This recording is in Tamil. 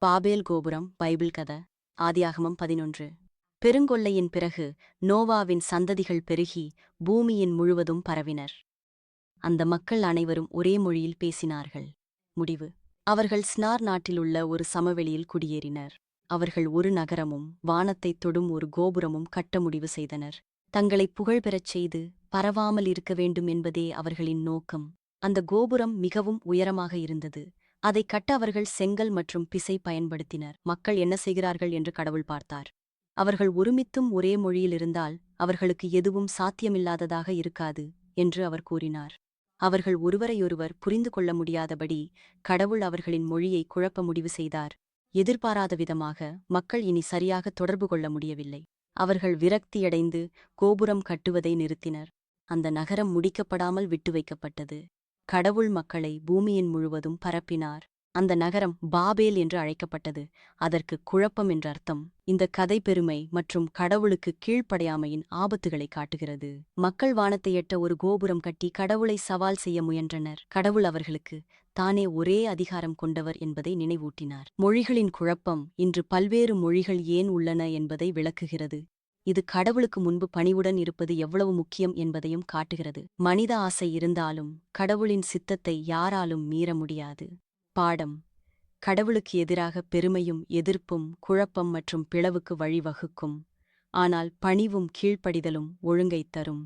பாபேல் கோபுரம் பைபிள் கதை ஆதியாகமம் பதினொன்று. பெருங்கொள்ளையின் பிறகு நோவாவின் சந்ததிகள் பெருகி பூமியின் முழுவதும் பரவினர். அந்த மக்கள் அனைவரும் ஒரே மொழியில் பேசினார்கள். முடிவு. அவர்கள் ஸ்னார் நாட்டிலுள்ள ஒரு சமவெளியில் குடியேறினர். அவர்கள் ஒரு நகரமும் வானத்தைத் தொடும் ஒரு கோபுரமும் கட்ட முடிவு செய்தனர். தங்களை புகழ்பெறச் செய்து பரவாமல் இருக்க வேண்டும் என்பதே அவர்களின் நோக்கம். அந்த கோபுரம் மிகவும் உயரமாக இருந்தது. அதை கட்ட அவர்கள் செங்கல் மற்றும் பிசை பயன்படுத்தினர். மக்கள் என்ன செய்கிறார்கள் என்று கடவுள் பார்த்தார். அவர்கள் ஒருமித்தும் ஒரே மொழியில் இருந்தால் அவர்களுக்கு எதுவும் சாத்தியமில்லாததாக இருக்காது என்று அவர் கூறினார். அவர்கள் ஒருவரையொருவர் புரிந்து கொள்ள முடியாதபடி கடவுள் அவர்களின் மொழியை குழப்ப முடிவு செய்தார். எதிர்பாராத விதமாக மக்கள் இனி சரியாக தொடர்பு கொள்ள முடியவில்லை. அவர்கள் விரக்தியடைந்து கோபுரம் கட்டுவதை நிறுத்தினர். அந்த நகரம் முடிக்கப்படாமல் விட்டு வைக்கப்பட்டது. கடவுள் மக்களை பூமியின் முழுவதும் பரப்பினார். அந்த நகரம் பாபேல் என்று அழைக்கப்பட்டது. அதற்கு குழப்பம் என்ற அர்த்தம் இந்த கதை பெருமை மற்றும் கடவுளுக்கு கீழ்ப்படையாமையின் ஆபத்துகளை காட்டுகிறது. மக்கள் வானத்தை எட்ட ஒரு கோபுரம் கட்டி கடவுளை சவால் செய்ய முயன்றனர். கடவுள் அவர்களுக்கு தானே ஒரே அதிகாரம் கொண்டவர் என்பதை நினைவூட்டினார். மொழிகளின் குழப்பம் இன்று பல்வேறு மொழிகள் ஏன் உள்ளன என்பதை விளக்குகிறது. இது கடவுளுக்கு முன்பு பணிவுடன் இருப்பது எவ்வளவு முக்கியம் என்பதையும் காட்டுகிறது. மனித ஆசை இருந்தாலும் கடவுளின் சித்தத்தை யாராலும் மீற முடியாது. பாடம். கடவுளுக்கு எதிராக பெருமையும் எதிர்ப்பும் குழப்பம் மற்றும் பிளவுக்கு வழிவகுக்கும். ஆனால் பணிவும் கீழ்ப்படிதலும் ஒழுங்கைத் தரும்.